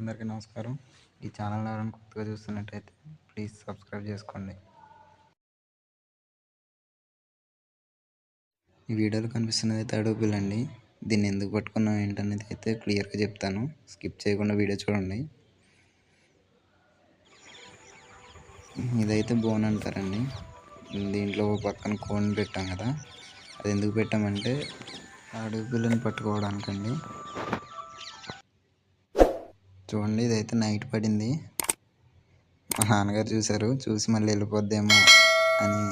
అందరికీ నమస్కారం. ఈ ఛానల్ ఎవరైనా కొత్తగా చూస్తున్నట్టయితే ప్లీజ్ సబ్స్క్రైబ్ చేసుకోండి. ఈ వీడియోలో కనిపిస్తున్నది అయితే అడవి అండి. దీన్ని ఎందుకు పట్టుకున్నాం ఏంటనేది అయితే క్లియర్గా చెప్తాను. స్కిప్ చేయకుండా వీడియో చూడండి. ఇదైతే బోన్ అంటారండి. దీంట్లో ఒక పక్కన కోన్ పెట్టాం కదా. అది ఎందుకు పెట్టామంటే అడవి పిల్లని పట్టుకోవడానికండి. చూడండి ఇదైతే నైట్ పడింది. మా నాన్నగారు చూశారు చూసి మళ్ళీ వెళ్ళిపోద్దేమో అని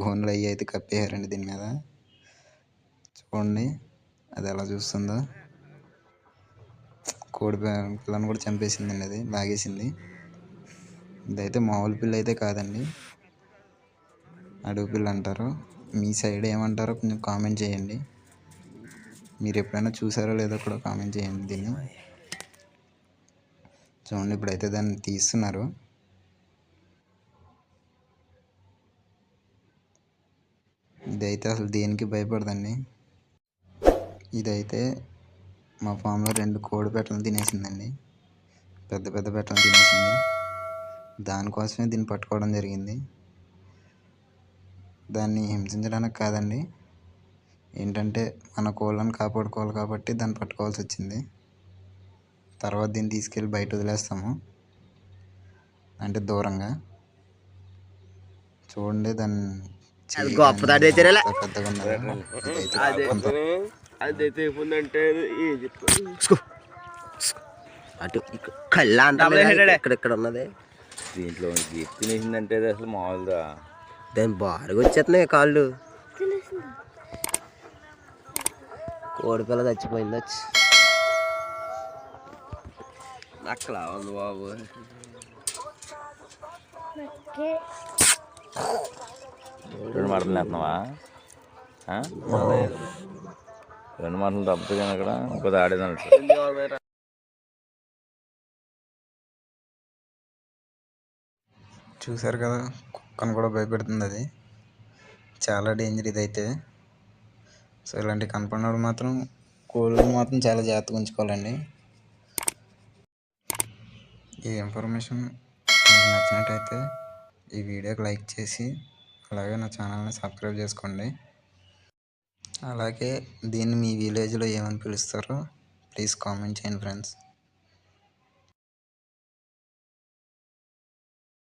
గోన్లు అయ్యి అయితే కప్పేయారండి దీని మీద. చూడండి అది ఎలా చూస్తుందో. కోడి పిల్లను పిల్లని కూడా చంపేసిందండి అది లాగేసింది. ఇదైతే మామూలు పిల్ల అయితే కాదండి. అడవి పిల్ల అంటారు. మీ సైడ్ ఏమంటారో కొంచెం కామెంట్ చేయండి. మీరు ఎప్పుడైనా చూసారో లేదో కూడా కామెంట్ చేయండి దీన్ని. చూడండి ఇప్పుడైతే దాన్ని తీస్తున్నారు. ఇదైతే అసలు దేనికి భయపడదండి. ఇదైతే మా ఫామ్లో రెండు కోడి పెట్టలు తినేసిందండి. పెద్ద పెద్ద పెట్టలు తినేసింది. దానికోసమే దీన్ని పట్టుకోవడం జరిగింది. దాన్ని హింసించడానికి కాదండి. ఏంటంటే మన కోళ్ళని కాపాడుకోవాలి కాబట్టి దాన్ని పట్టుకోవాల్సి వచ్చింది. తర్వాత దీన్ని తీసుకెళ్ళి బయట వదిలేస్తాము. అంటే దూరంగా. చూడండి దాన్ని అదైతే ఏముందంటే అటు ఇక్కడ కళ్ళ ఇక్కడ ఇక్కడ ఉన్నది? దీంట్లో గీప్ తినేసిందంటే అది అసలు మామూలుగా. దాని బారుగా వచ్చేస్తున్నాయి కాళ్ళు? కోడి పిల్ల చచ్చిపోయింది వచ్చి. అక్కడ ఉంది బాబు రెండు మాటలు నేస్తున్నావా? రెండు మాటలు తప్పుతుంది కానీ అక్కడ? ఇంకోటి ఆడేదన్నట్టు చూసారు కదా కుక్కను కూడా భయపెడుతుంది అది. చాలా డేంజర్ ఇదైతే. సో ఇలాంటి కనపడినప్పుడు మాత్రం కోళ్ళని మాత్రం చాలా జాగ్రత్తగా ఉంచుకోవాలండి. ఈ ఇన్ఫర్మేషన్ మీకు నచ్చినట్టయితే ఈ వీడియోకి లైక్ చేసి అలాగే నా ఛానల్ని సబ్స్క్రైబ్ చేసుకోండి. అలాగే దీన్ని మీ విలేజ్లో ఏమని పిలుస్తారో ప్లీజ్ కామెంట్ చేయండి ఫ్రెండ్స్